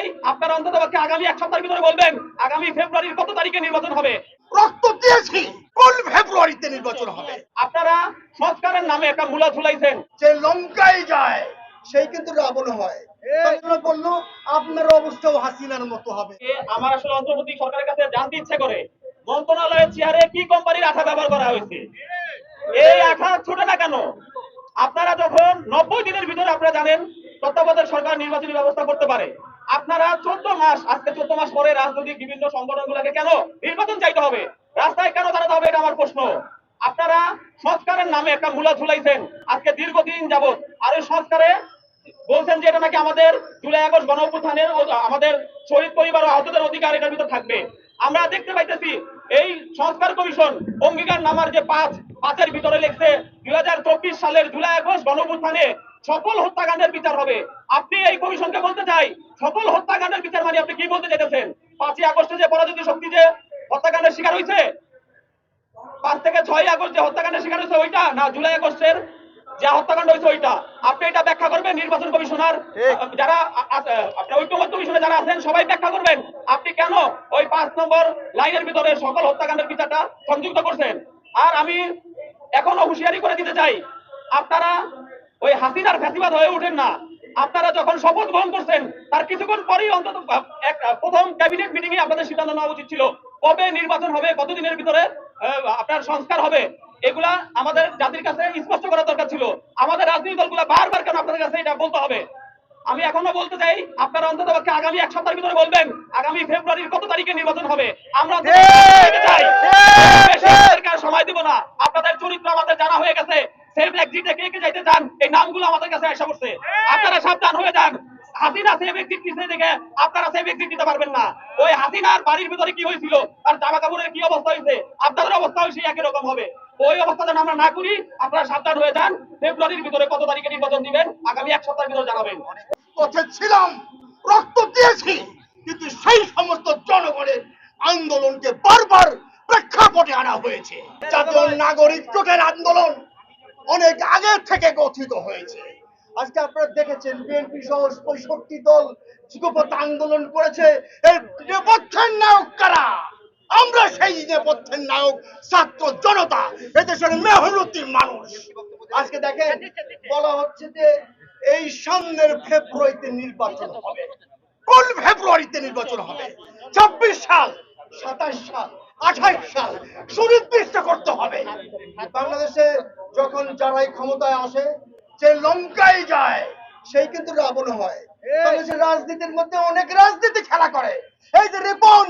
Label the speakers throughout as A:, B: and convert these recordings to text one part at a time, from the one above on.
A: চাই আপনারা অন্তত আগামী এক সপ্তাহের ভিতরে বলবেন আগামী ফেব্রুয়ারির কত তারিখে নির্বাচন হবে?
B: রক্ত দিয়েছি কোন ফেব্রুয়ারিতে নির্বাচন হবে?
A: আপনারা সংস্কারের নামে একটা মূলা ঝুলাইছেন।
B: যে লঙ্কায় যায় সেই কিন্তু রাবণ হয়। বলল আপনার অবস্থাও হাসিনার মতো হবে।
A: আমার আসলে অন্তর্বর্তী সরকারের কাছে জানতে ইচ্ছে করে মন্ত্রণালয়ের চেয়ারে কি কোম্পানির আঠা ব্যবহার করা হয়েছে? এই আঠা ছুটে না কেন? আপনারা যখন নব্বই দিনের ভিতরে আপনারা জানেন তত্ত্বাবধায়ক সরকার নির্বাচনী ব্যবস্থা করতে পারে। আপনারা চোদ্দ মাস, আজকে চোদ্দ মাস পরে রাজনৈতিক বিভিন্ন সংগঠনগুলোকে কেন নির্বাচন চাইতে হবে? রাস্তায় কেন দাঁড়াতে হবে এটা আমার প্রশ্ন। আপনারা সংস্কারের নামে একটা মূলা ঝুলাইছেন। আজকে দীর্ঘদিন যাবত আর ওই সংস্কারে বলছেন যে এটা নাকি আমাদের জুলাই আগস্ট গণ আমাদের শহীদ পরিবার ও আহতদের অধিকার এটার ভিতর থাকবে। আমরা দেখতে পাইতেছি, এই সংস্কার কমিশন অঙ্গীকার নামার যে পাঁচ, পাঁচের ভিতরে লিখছে, দুই হাজার চব্বিশ সালের জুলাই আগস্ট গণ সকল হত্যাকাণ্ডের বিচার হবে আপনি এই কমিশনকে বলতে চাই সকল হত্যাকাণ্ডের বিচার মানে আপনি কি বলতে চাইতেছেন? পাঁচই আগস্টে যে পরাজিত শক্তি যে হত্যাকাণ্ডের শিকার হয়েছে পাঁচ থেকে ছয় আগস্ট যে হত্যাকাণ্ডের শিকার হয়েছে ওইটা? না জুলাই আগস্টের যে হত্যাকাণ্ড হয়েছে ওইটা? আপনি এটা ব্যাখ্যা করবেন নির্বাচন কমিশনার? যারা আ- আছে, আপনার ঐক্যমত কমিশনে যারা আছেন সবাই ব্যাখ্যা করবেন। আপনি কেন ওই পাঁচ নম্বর লাইনের ভিতরে সকল হত্যাকাণ্ডের বিচারটা সংযুক্ত করছেন? আর আমি এখনও হুঁশিয়ারি করে দিতে চাই আপনারা ওই হাসিনার ফ্যাসিবাদ হয়ে ওঠেন না। আপনারা যখন শপথ গ্রহণ করছেন তার কিছুক্ষণ পরেই অন্তত প্রথম ক্যাবিনেট মিটিং এ আপনাদের সিদ্ধান্ত নেওয়া উচিত ছিল। কবে নির্বাচন হবে কতদিনের ভিতরে আপনার সংস্কার হবে এগুলা আমাদের জাতির কাছে স্পষ্ট করা দরকার ছিল। আমাদের রাজনৈতিক দলগুলা বারবার কেন আপনাদের কাছে এটা বলতে হবে? আমি এখনও বলতে চাই আপনারা অন্তত পক্ষে আগামী এক সপ্তাহের ভিতরে বলবেন আগামী ফেব্রুয়ারির কত তারিখে নির্বাচন হবে? আমরা চাই সময় দিব না। আপনাদের চরিত্র আমাদের জানা হয়ে গেছে। সেফ এক্সিটে কে কে যাইতে চান এই নামগুলো আমাদের কাছে এসে পড়ছে। আপনারা সাবধান হয়ে যান। হাসিনা সেফ এক্সিট দেখে আপনারা সেফ এক্সিট দিতে পারবেন না। ওই হাসিনার বাড়ির ভিতরে কি হয়েছিল আর জামা কাপড়ের কি অবস্থা হয়েছে আপনাদের অবস্থা একই রকম হবে। ওই অবস্থা যেন আমরা না করি আপনারা সাবধান হয়ে যান। ফেব্রুয়ারির ভিতরে কত তারিখে নির্বাচন দিবেন আগামী এক সপ্তাহের ভিতরে জানাবেন।
B: পথে ছিলাম রক্ত দিয়েছি কিন্তু সেই সমস্ত জনগণের আন্দোলনকে বারবার প্রেক্ষাপটে আনা হয়েছে। জাতীয় নাগরিক জোটের আন্দোলন অনেক আগে থেকে গঠিত হয়েছে। আজকে আপনারা দেখেছেন বিএনপি সহ পঁয়ষট্টি দল যুগপথ আন্দোলন করেছে। এর নায়ক কারা? আমরা সেই নেপথ্যের নায়ক, ছাত্র জনতা, এদেশের মেহনতি মানুষ। আজকে দেখেন, বলা হচ্ছে যে এই সামনের ফেব্রুয়ারিতে নির্বাচন হবে। কোন ফেব্রুয়ারিতে নির্বাচন হবে? চব্বিশ সাল, সাতাশ সাল আঠাশ সাল, সুনির্দিষ্ট করতে হবে। বাংলাদেশে যখন যারাই ক্ষমতায় আসে যে লঙ্কায় যায় সেই কিন্তু রাবণ হয়। বাংলাদেশের রাজনীতির মধ্যে অনেক রাজনীতি খেলা করে। এই যে রিপন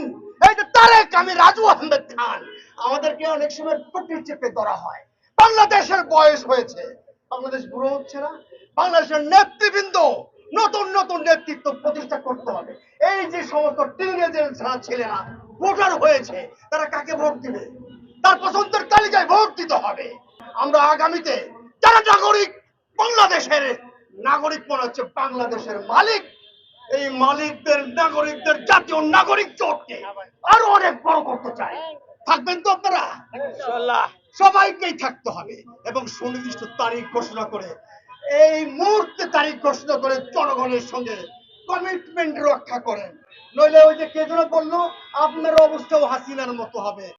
B: এই যে তারেক আমি রাজু আহমেদ খান। আমাদেরকে অনেক সময় টুটি চেপে ধরা হয়। বাংলাদেশের বয়স হয়েছে। বাংলাদেশ বুড়ো হচ্ছে না। বাংলাদেশের নেতৃবৃন্দ নতুন নতুন নেতৃত্ব প্রতিষ্ঠা করতে হবে। এই যে সমস্ত টিনেজার যারা ছেলেরা ভোটার হয়েছে তারা কাকে ভোট দিবে? তার পছন্দের তালিকায় ভোট দিতে হবে। আমরা আগামীতে যারা নাগরিক বাংলাদেশের নাগরিক মনে হচ্ছে বাংলাদেশের মালিক এই মালিকদের নাগরিকদের জাতীয় নাগরিক জোটকে আরও অনেক বড় করতে চাই। থাকবেন তো আপনারা? সবাইকেই থাকতে হবে এবং সুনির্দিষ্ট তারিখ ঘোষণা করে এই মুহূর্তে তারিখ ঘোষণা করে জনগণের সঙ্গে কমিটমেন্ট রক্ষা করেন। নইলে ওই যে কে যেন বলল আপনার অবস্থাও হাসিনার মতো হবে।